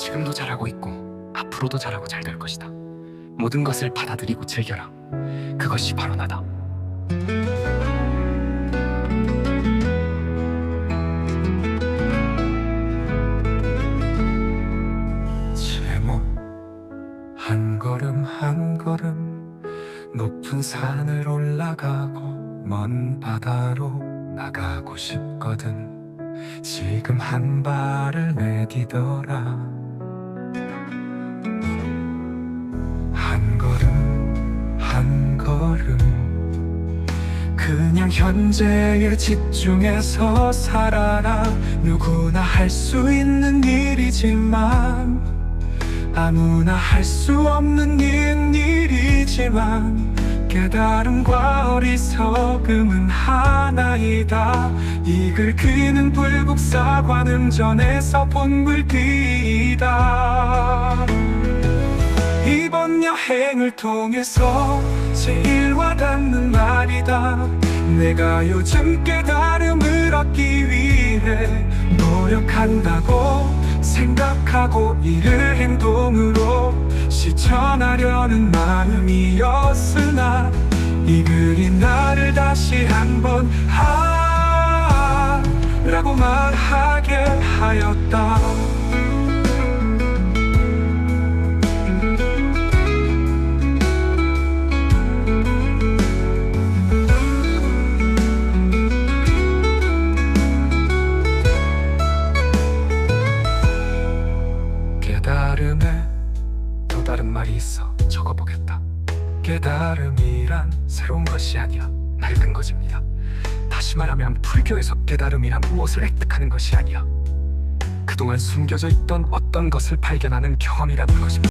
지금도 잘하고 있고 앞으로도 잘하고 잘 될 것이다. 모든 것을 받아들이고 즐겨라. 그것이 바로 나다. 제목 한 걸음 한 걸음 높은 산을 올라가고 먼 바다로 나가고 싶거든 지금 한 발을 내디뎌라 그냥 현재에 집중해서 살아라. 누구나 할 수 있는 일이지만 아무나 할 수 없는 일이지만 깨달음과 어리석음은 하나이다. 이글 그는 불국사 관 음전에서 본 물귀이다. 이번 여행을 통해서 제일 와닿는 말이다. 내가 요즘 깨달음을 얻기 위해 노력한다고 생각하고 이를 행동으로 실천하려는 마음이었으나 이 글이 나를 다시 한번 하라고 말하게 하였다 다른 말이 있어 적어보겠다. 깨달음이란 새로운 것이 아니야 낡은 것입니다. 다시 말하면 불교에서 깨달음이란 무엇을 획득하는 것이 아니야. 그동안 숨겨져 있던 어떤 것을 발견하는 경험이라는 것입니다.